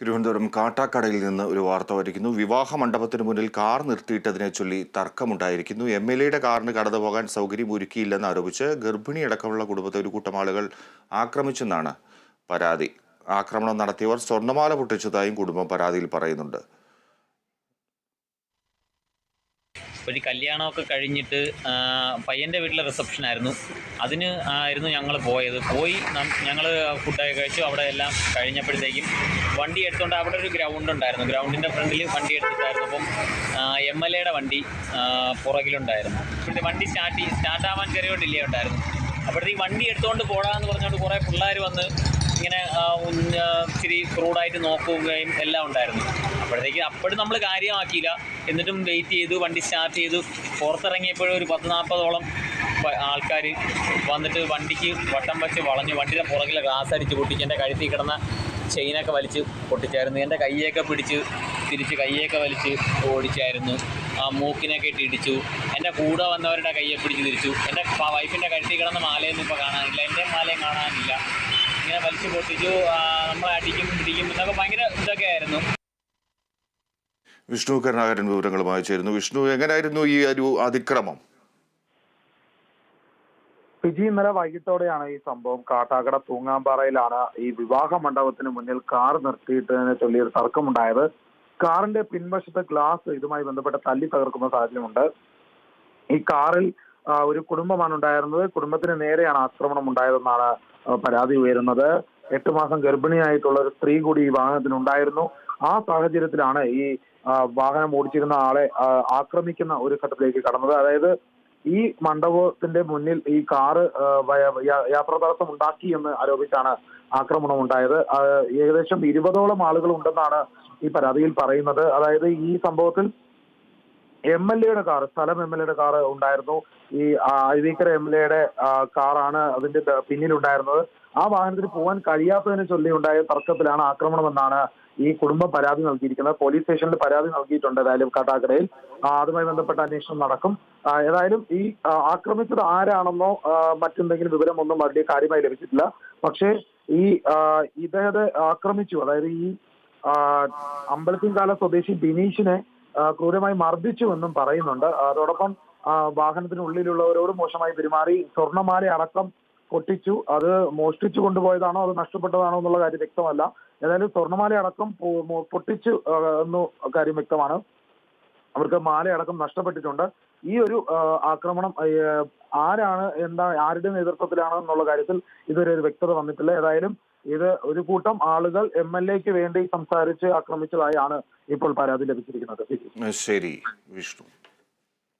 തിരുവനന്തപുരം കാട്ടാക്കടയിൽ നിന്ന് ഒരു വാർത്ത വരിക്കുന്നു. വിവാഹ മണ്ഡപത്തിന് മുന്നിൽ കാർ നിർത്തിയിട്ടതിനെ ചൊല്ലി തർക്കമുണ്ടായിരിക്കുന്നു. എം എൽ എയുടെ കാറിന് കടന്നു പോകാൻ സൗകര്യം ഒരുക്കിയില്ലെന്ന് ആരോപിച്ച് ഗർഭിണിയടക്കമുള്ള കുടുംബത്തെ ഒരു കൂട്ടം ആളുകൾ ആക്രമിച്ചെന്നാണ് പരാതി. ആക്രമണം നടത്തിയവർ സ്വർണമാല പൊട്ടിച്ചതായും കുടുംബം പരാതിയിൽ പറയുന്നുണ്ട്. ഒരു കല്യാണമൊക്കെ കഴിഞ്ഞിട്ട് പയ്യന്റെ വീട്ടിലെ റിസപ്ഷൻ ആയിരുന്നു. അതിന് ആയിരുന്നു ഞങ്ങൾ പോയത്. പോയി ഞങ്ങൾ ഫുഡൊക്കെ കഴിച്ചു. അവിടെ എല്ലാം കഴിഞ്ഞപ്പോഴത്തേക്കും വണ്ടി എടുത്തുകൊണ്ട് അവിടെ ഒരു ഗ്രൗണ്ട് ഉണ്ടായിരുന്നു. ഗ്രൗണ്ടിന്റെ ഫ്രണ്ടിൽ വണ്ടി എടുത്തിട്ടായിരുന്നു. അപ്പം എം എൽ എയുടെ വണ്ടി പുറകിലുണ്ടായിരുന്നു. പിന്നെ വണ്ടി സ്റ്റാർട്ട് സ്റ്റാർട്ട് ആവാൻ ചെറിയ ഡിലേ ഉണ്ടായിരുന്നു. അപ്പോഴത്തേക്ക് വണ്ടി എടുത്തുകൊണ്ട് പോടാന്ന് പറഞ്ഞുകൊണ്ട് കുറേ പിള്ളേർ വന്ന് ഇങ്ങനെ ഇച്ചിരി ക്രൂഡായിട്ട് നോക്കുകയും എല്ലാം ഉണ്ടായിരുന്നു. അപ്പോഴത്തേക്ക് അപ്പോഴും നമ്മൾ കാര്യമാക്കിയില്ല. എന്നിട്ടും വെയിറ്റ് ചെയ്തു വണ്ടി സ്റ്റാർട്ട് ചെയ്തു. പുറത്തിറങ്ങിയപ്പോഴും ഒരു പത്ത് നാൽപ്പതോളം ആൾക്കാർ വന്നിട്ട് വണ്ടിക്ക് വട്ടം വെച്ച് വളഞ്ഞു. വണ്ടിയുടെ പുറകിലെ ഗ്ലാസ് അടിച്ച് പൊട്ടിച്ച് എന്റെ കഴുത്തിൽ കിടന്ന ചെയിനൊക്കെ വലിച്ച് പൊട്ടിച്ചായിരുന്നു. എന്റെ കയ്യൊക്കെ പിടിച്ച് തിരിച്ച് കയ്യൊക്കെ വലിച്ച് ഓടിച്ചായിരുന്നു. ആ മൂക്കിനൊക്കെ ഇട്ട് ഇടിച്ചു. എന്റെ കൂടെ വന്നവരുടെ കയ്യെ പിടിച്ച് തിരിച്ചു. എന്റെ വൈഫിന്റെ കഴുത്തിൽ കിടന്ന മാലയൊന്നും ഇപ്പോൾ കാണാനില്ല. എന്റെ മാലയും കാണാനില്ല. ഇങ്ങനെ വലിച്ചു പൊട്ടിച്ചു. നമ്മളെ അടിക്കും പിടിക്കും എന്നൊക്കെ ഭയങ്കര ഇതൊക്കെ ആയിരുന്നു. വിഷ്ണു കരുണാകരൻ വിവരങ്ങളുമായി ചേരുന്നു. വിഷ്ണു എങ്ങനെയായിരുന്നു ഈ ഒരു അതിക്രമം? ഫിജി ഇന്നലെ വൈകിട്ടോടെയാണ് ഈ സംഭവം കാട്ടാക്കട തൂങ്ങാമ്പാറയിലാണ് ഈ വിവാഹ മണ്ഡപത്തിന് മുന്നിൽ കാർ നിർത്തിയിട്ടതിനെ ചൊല്ലി ഒരു തർക്കമുണ്ടായത്. കാറിന്റെ പിൻവശത്തെ ഗ്ലാസ് ഇതുമായി ബന്ധപ്പെട്ട് തല്ലി തകർക്കുന്ന സാഹചര്യമുണ്ട്. ഈ കാറിൽ ഒരു കുടുംബമാണ് ഉണ്ടായിരുന്നത്. കുടുംബത്തിന് നേരെയാണ് ആക്രമണം ഉണ്ടായതെന്നാണ് പരാതി ഉയരുന്നത്. എട്ട് മാസം ഗർഭിണിയായിട്ടുള്ള ഒരു സ്ത്രീ കൂടി ഈ വാഹനത്തിനുണ്ടായിരുന്നു ആ സാഹചര്യത്തിലാണ് ഈ വാഹനം ഓടിച്ചിരുന്ന ആളെ ആക്രമിക്കുന്ന ഒരു ഘട്ടത്തിലേക്ക് കടന്നത്. അതായത് ഈ മണ്ഡപത്തിന്റെ മുന്നിൽ ഈ കാറ് യാത്രാ തടസ്സം ഉണ്ടാക്കി എന്ന് ആരോപിച്ചാണ് ആക്രമണം ഉണ്ടായത്. ഏകദേശം ഇരുപതോളം ആളുകൾ ഉണ്ടെന്നാണ് ഈ പരാതിയിൽ പറയുന്നത്. അതായത് ഈ സംഭവത്തിൽ എം എൽ എയുടെ കാർ സ്ഥലം എം എൽ എയുടെ കാർ ഉണ്ടായിരുന്നു. ഈ ആ, അരുവിക്കര എം എൽ എയുടെ കാറാണ് അതിന്റെ പിന്നിലുണ്ടായിരുന്നത് ആ വാഹനത്തിന് പോകാൻ കഴിയാത്തതിനെ ചൊല്ലി ഉണ്ടായ തർക്കത്തിലാണ് ആക്രമണമെന്നാണ് ഈ കുടുംബം പരാതി നൽകിയിരിക്കുന്നത്. പോലീസ് സ്റ്റേഷനിൽ പരാതി നൽകിയിട്ടുണ്ട് ഏതായാലും കാട്ടാക്കടയിൽ. അതുമായി ബന്ധപ്പെട്ട അന്വേഷണം നടക്കും. ഏതായാലും ഈ ആക്രമിച്ചത് ആരാണെന്നോ മറ്റെന്തെങ്കിലും വിവരമൊന്നും വലിയ കാര്യമായി ലഭിച്ചിട്ടില്ല. പക്ഷേ ഈ ഇദ്ദേഹത്തെ ആക്രമിച്ചു. അതായത് ഈ അമ്പലത്തിൻകാല സ്വദേശി ബിനീഷിനെ ക്രൂരമായി മർദ്ദിച്ചുവെന്നും പറയുന്നുണ്ട്. അതോടൊപ്പം വാഹനത്തിനുള്ളിലുള്ളവരോട് മോശമായി പെരുമാറി സ്വർണമാല അടക്കം പൊട്ടിച്ചു. അത് മോഷ്ടിച്ചു കൊണ്ടുപോയതാണോ അത് നഷ്ടപ്പെട്ടതാണോ എന്നുള്ള കാര്യം വ്യക്തമല്ല. ഏതായാലും സ്വർണമാല അടക്കം പൊട്ടിച്ചു എന്ന കാര്യം വ്യക്തമാണ്. അവർക്ക് മാലയടക്കം നഷ്ടപ്പെട്ടിട്ടുണ്ട്. ഈ ഒരു ആക്രമണം ആരാണ് എന്താ ആരുടെ നേതൃത്വത്തിലാണ് എന്നുള്ള കാര്യത്തിൽ ഇതുവരെ ഒരു വ്യക്തത വന്നിട്ടില്ല. ഏതായാലും ഇത് ഒരു കൂട്ടം ആളുകൾ എം എൽ എക്ക് വേണ്ടി സംസാരിച്ച് ആക്രമിച്ചതായാണ് ഇപ്പോൾ പരാതി ലഭിച്ചിരിക്കുന്നത്. ശരി വിഷ്ണു.